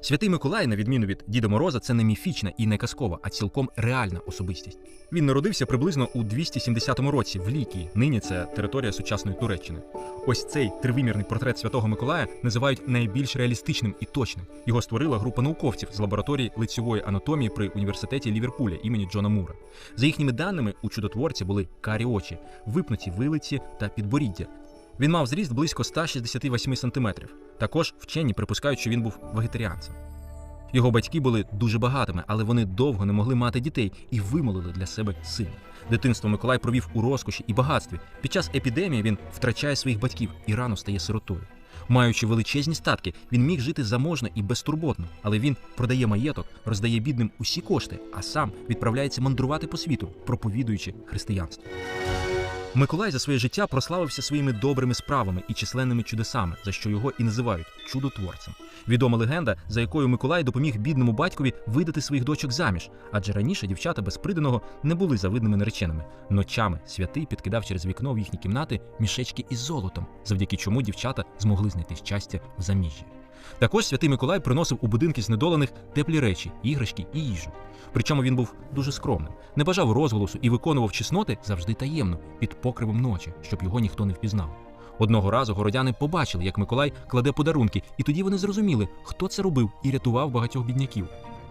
Святий Миколай, на відміну від Діда Мороза, це не міфічна і не казкова, а цілком реальна особистість. Він народився приблизно у 270 році в Лікії. Нині це територія сучасної Туреччини. Ось цей тривимірний портрет Святого Миколая називають найбільш реалістичним і точним. Його створила група науковців з лабораторії лицьової анатомії при університеті Ліверпуля імені Джона Мура. За їхніми даними, у чудотворця були карі очі, випнуті вилиці та підборіддя. Він мав зріст близько 168 см. Також вчені припускають, що він був вегетаріанцем. Його батьки були дуже багатими, але вони довго не могли мати дітей і вимолили для себе сина. Дитинство Миколай провів у розкоші і багатстві. Під час епідемії він втрачає своїх батьків і рано стає сиротою. Маючи величезні статки, він міг жити заможно і безтурботно, але він продає маєток, роздає бідним усі кошти, а сам відправляється мандрувати по світу, проповідуючи християнство. Миколай за своє життя прославився своїми добрими справами і численними чудесами, за що його і називають чудотворцем. Відома легенда, за якою Миколай допоміг бідному батькові видати своїх дочок заміж, адже раніше дівчата без приданого не були завидними нареченими. Ночами святий підкидав через вікно в їхні кімнати мішечки із золотом, завдяки чому дівчата змогли знайти щастя в заміжжі. Також святий Миколай приносив у будинки знедолених теплі речі, іграшки і їжу. Причому він був дуже скромним, не бажав розголосу і виконував чесноти завжди таємно, під покривом ночі, щоб його ніхто не впізнав. Одного разу городяни побачили, як Миколай кладе подарунки, і тоді вони зрозуміли, хто це робив і рятував багатьох бідняків.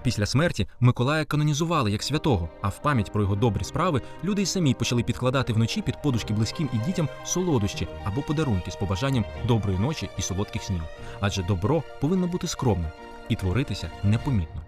Після смерті Миколая канонізували як святого, а в пам'ять про його добрі справи люди й самі почали підкладати вночі під подушки близьким і дітям солодощі або подарунки з побажанням доброї ночі і солодких снів. Адже добро повинно бути скромним і творитися непомітно.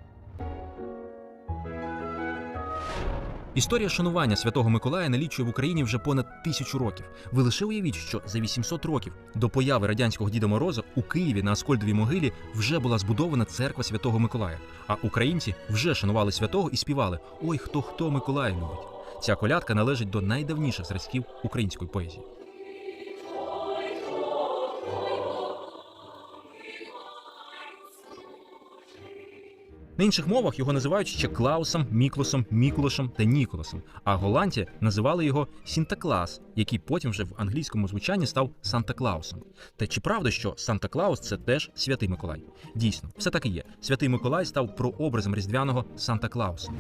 Історія шанування святого Миколая налічує в Україні вже понад тисячу років. Ви лише уявіть, що за 800 років до появи радянського Діда Мороза у Києві на Аскольдовій могилі вже була збудована церква Святого Миколая. А українці вже шанували святого і співали Ой, хто хто Миколая любить. Ця колядка належить до найдавніших зразків української поезії. На інших мовах його називають ще Клаусом, Міклосом, Мікулошем та Ніколасом, а голландці називали його Сінтаклас, який потім вже в англійському звучанні став Санта Клаусом. Та чи правда, що Санта Клаус це теж святий Миколай? Дійсно, все так і є. Святий Миколай став прообразом різдвяного Санта Клауса.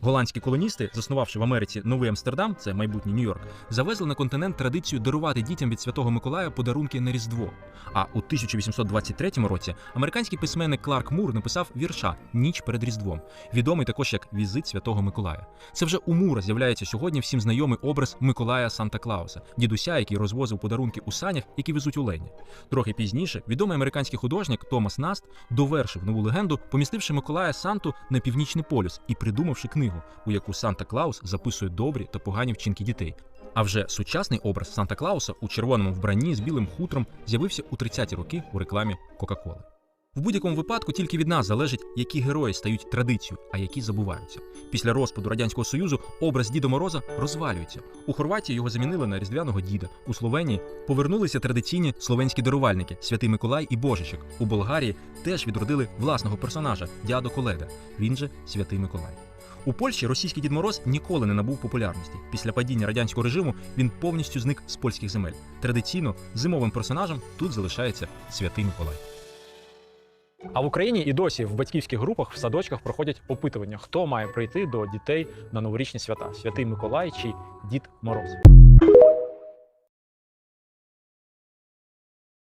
Голландські колоністи, заснувавши в Америці новий Амстердам, це майбутній Нью-Йорк, завезли на континент традицію дарувати дітям від святого Миколая подарунки на Різдво. А у 1823 році американський письменник Кларк Мур написав вірша Ніч перед Різдвом, відомий також як Візит Святого Миколая. Це вже у Мура з'являється сьогодні всім знайомий образ Миколая Санта Клауса, дідуся, який розвозив подарунки у санях, які везуть у Лені. Трохи пізніше відомий американський художник Томас Наст довершив нову легенду, помістивши Миколая Санту на північний полюс і придумавши книгу, у яку Санта Клаус записує добрі та погані вчинки дітей. А вже сучасний образ Санта Клауса у червоному вбранні з білим хутром з'явився у 30-ті роки у рекламі Кока-Коли. В будь-якому випадку тільки від нас залежить, які герої стають традицією, а які забуваються. Після розпаду радянського союзу образ Діда Мороза розвалюється. У Хорватії його замінили на різдвяного діда. У Словенії повернулися традиційні словенські дарувальники Святий Миколай і Божичок. У Болгарії теж відродили власного персонажа дядо Коледа. Він же Святий Миколай. У Польщі російський Дід Мороз ніколи не набув популярності. Після падіння радянського режиму він повністю зник з польських земель. Традиційно зимовим персонажем тут залишається Святий Миколай. А в Україні і досі в батьківських групах в садочках проходять опитування, хто має прийти до дітей на новорічні свята: Святий Миколай чи Дід Мороз.